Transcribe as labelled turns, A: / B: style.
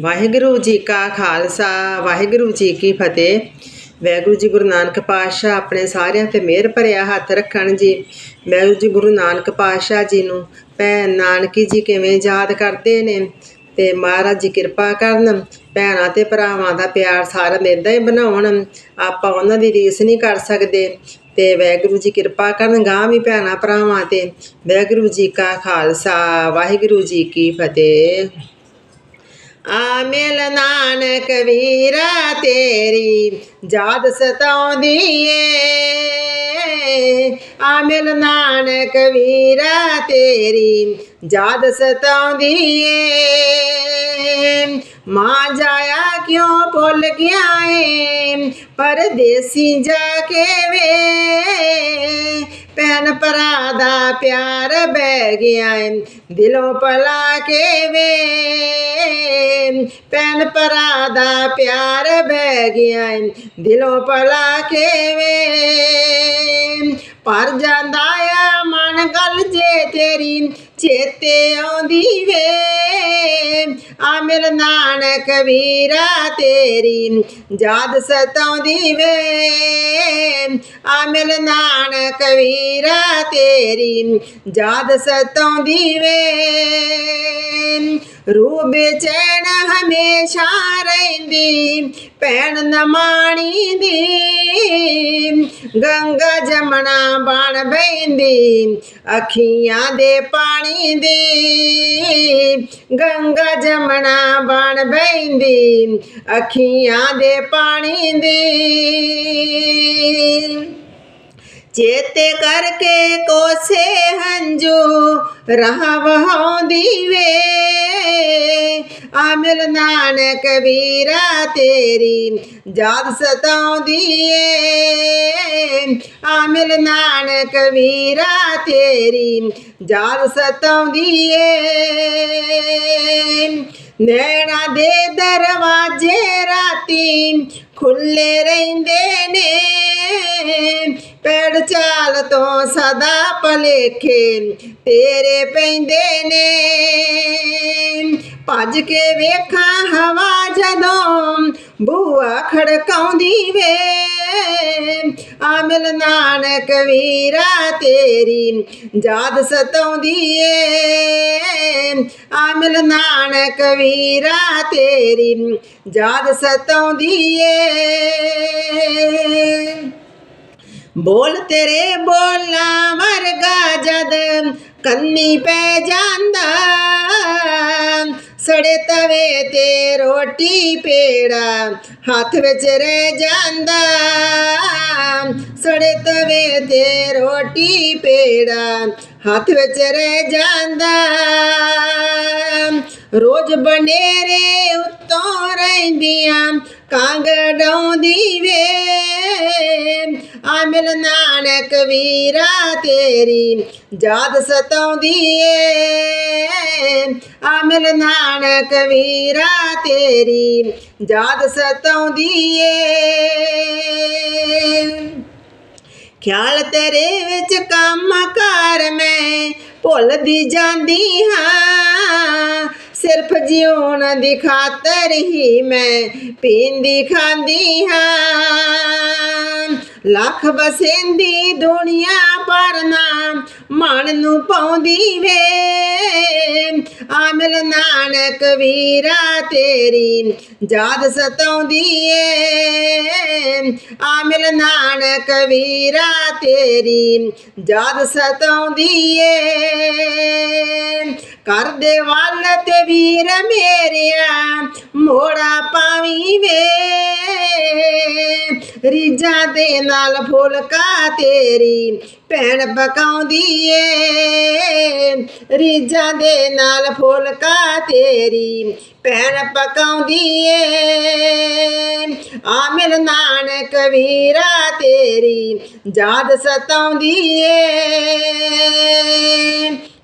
A: ਵਾਹਿਗੁਰੂ ਜੀ ਕਾ ਖਾਲਸਾ, ਵਾਹਿਗੁਰੂ ਜੀ ਕੀ ਫਤਿਹ। ਵਾਹਿਗੁਰੂ ਜੀ ਗੁਰੂ ਨਾਨਕ ਪਾਤਸ਼ਾਹ ਆਪਣੇ ਸਾਰਿਆਂ ਤੇ ਮਿਹਰ ਭਰਿਆ ਹੱਥ ਰੱਖਣ ਜੀ। ਵਾਹਿਗੁਰੂ ਜੀ ਗੁਰੂ ਨਾਨਕ ਪਾਤਸ਼ਾਹ ਜੀ ਨੂੰ ਭੈਣ ਨਾਨਕੀ ਜੀ ਕਿਵੇਂ ਯਾਦ ਕਰਦੇ ਨੇ? ਤੇ ਮਹਾਰਾਜ ਜੀ ਕਿਰਪਾ ਕਰਨ, ਭੈਣਾਂ ਤੇ ਭਰਾਵਾਂ ਦਾ ਪਿਆਰ ਸਾਰਾ ਇਦਾਂ ਹੀ ਬਣਾਉਣ। ਆਪਾਂ ਉਹਨਾਂ ਦੀ ਰੀਸ ਨਹੀਂ ਕਰ ਸਕਦੇ। ਤੇ ਵਾਹਿਗੁਰੂ ਜੀ ਕਿਰਪਾ ਕਰਨ ਗਾਂ ਵੀ ਭੈਣਾਂ ਭਰਾਵਾਂ ਤੇ। ਵਾਹਿਗੁਰੂ ਜੀ ਕਾ ਖਾਲਸਾ, ਵਾਹਿਗੁਰੂ ਜੀ ਕੀ ਫਤਿਹ। ਆ ਮਿਲ ਨਾਨਕ ਵੀਰਾ ਤੇਰੀ ਯਾਦ ਸਤਾਉਂਦੀ ਏ। ਆ ਮਿਲ ਨਾਨਕ ਵੀਰਾ ਤੇਰੀ ਯਾਦ ਸਤਾਉਂਦੀ ਏ। ਮਾਂ ਜਾਇਆ ਕਿਉਂ ਭੁੱਲ ਗਿਆ ਏ? ਪਰਦੇਸੀ ਜਾ ਕੇ ਵੇ। ਭੈਣ ਭਰਾ ਦਾ ਪਿਆਰ ਬਹਿ ਗਿਆ ਏ, ਦਿਲੋਂ ਪਲਾ ਕੇ ਵੇ। ਭੈਣ ਭਰਾ ਦਾ ਪਿਆਰ ਬਹਿ ਗਿਆ ਏ, ਦਿਲੋਂ ਪਲਾ ਕੇ ਵੇ। ਪਰ ਜਾਂਦਾ ਆ ਮਨ ਗੱਲ ਜੇ ਤੇਰੀ ਚੇਤੇ ਆਉਂਦੀ ਵੇ। ਆ ਮਿਲ ਨਾਨਕ ਵੀਰਾ ਤੇਰੀ ਯਾਦ ਸਤਾਉਂਦੀ ਵੇ। ਆ ਮਿਲ ਨਾਨਕ ਵੀਰਾ ਤੇਰੀ ਯਾਦ ਸਤਾਉਂਦੀ ਵੇ। ਰੂਹ ਬੇਚੈਨ ਹਮੇਸ਼ਾ ਰਹਿੰਦੀ, ਭੈਣ ਨਮਾਣੀ ਦੀ ਗੰਗਾ ਜਮਨਾ ਬਣ ਬੈਂਦੀ, ਅੱਖੀਆਂ ਦੇ ਪਾਣੀ ਦੀ ਗੰਗਾ ਜਮਨਾ ਬਣ ਬੈਂਦੀ, ਅੱਖੀਆਂ ਦੇ ਪਾਣੀ ਦੀ ਚੇਤੇ ਕਰਕੇ ਕੋਸੇ ਹੰਝੂ ਰਹਾ ਵਹਾਉਂਦੀ ਵੇ। ਆ ਮਿਲ ਨਾਨਕ ਵੀਰਾ ਤੇਰੀ ਯਾਦ ਸਤਾਉਂਦੀ ਏ। ਆ ਮਿਲ ਨਾਨਕ ਵੀਰਾ ਤੇਰੀ ਯਾਦ ਸਤਾਉਂਦੀ ਏ। ਨੈਣਾ ਦੇ ਦਰਵਾਜ਼ੇ ਰਾਤੀ ਖੁੱਲੇ ਰਹਿੰਦੇ ਨੇ। ਪੈੜ ਚਾਲ ਤੋਂ ਸਦਾ ਭਲੇਖੇ, ਤੇਰੇ ਪੈਂਦੇ ਨੇ। ਭੱਜ ਕੇ ਵੇਖਾਂ ਹਵਾ ਜਦੋਂ ਬੂਆ ਖੜਕਾਉਂਦੀ ਵੇ। ਆ ਨਾਨਕ ਵੀਰਾ ਤੇਰੀ ਯਾਦ ਸਤਾਉਂਦੀ ਏ। ਆ ਨਾਨਕ ਵੀਰਾ ਤੇਰੀ ਯਾਦ ਸਤਾਉਂਦੀ ਏ। ਬੋਲ ਤੇਰੇ ਬੋਲਾਂ ਵਰਗਾ ਜਦ ਕੰਨੀ ਪੈ ਜਾਂਦਾ। ਸੜੇ ਤਵੇ ਤੇ ਰੋਟੀ ਪੇੜਾ ਹੱਥ ਵਿੱਚ ਰਹਿ ਜਾਂਦਾ। ਸੜੇ ਤਵੇ ਤੇ ਰੋਟੀ ਪੇੜਾ ਹੱਥ ਵਿੱਚ ਰਹਿ ਜਾਂਦਾ। ਰੋਜ਼ ਬਨੇਰੇ ਉੱਤੋਂ ਰਹਿੰਦੀਆਂ ਕਾਂਗ ਡਾਉਂਦੀ ਵੇ। ਆ ਮਿਲ ਨਾਨਕ ਵੀਰਾ ਤੇਰੀ ਯਾਦ ਸਤਾਉਂਦੀ ਏ। ਆ ਨਾਨਕ ਵੀਰਾ ਤੇਰੀ ਯਾਦ ਸਤਾਉਂਦੀ ਏ। ਖਿਆਲ ਤੇਰੇ ਵਿੱਚ ਕੰਮ ਕਰ ਮੈਂ ਭੁੱਲਦੀ ਜਾਂਦੀ ਹਾਂ। ਸਿਰਫ ਜਿਉਣ ਦੀ ਖਾਤਰ ਹੀ ਮੈਂ ਪੀਂਦੀ ਖਾਂਦੀ ਹਾਂ। ਲੱਖ ਬਸੇਂਦੀ ਦੁਨੀਆ ਪਰ ਨਾ ਮਾਣ ਨੂੰ ਪਾਉਂਦੀ ਵੇ। ਆ ਨਾਨਕ ਵੀਰਾ ਤੇਰੀ ਯਾਦ ਸਤਾਉਂਦੀ ਏ। ਆ ਨਾਨਕ ਵੀਰਾ ਤੇਰੀ ਯਾਦ ਸਤਾਉਂਦੀ ਏ। ਕਰਦੇ ਵੱਲ ਤੇ ਵੀਰ ਮੇਰਿਆ, ਮੋੜਾ ਪਾਵੀ ਵੇ। ਰੀਜਾਂ ਦੇ ਨਾਲ ਫੁਲਕਾ ਤੇਰੀ ਭੈਣ ਪਕਾਉਂਦੀ ਏ। ਰੀਜਾਂ ਦੇ ਨਾਲ ਫੁਲਕਾ ਤੇਰੀ ਭੈਣ ਪਕਾਉਂਦੀ ਏ। ਆ ਮਿਲ ਨਾਨਕ ਵੀਰਾ ਤੇਰੀ ਯਾਦ ਸਤਾਉਂਦੀ ਏ।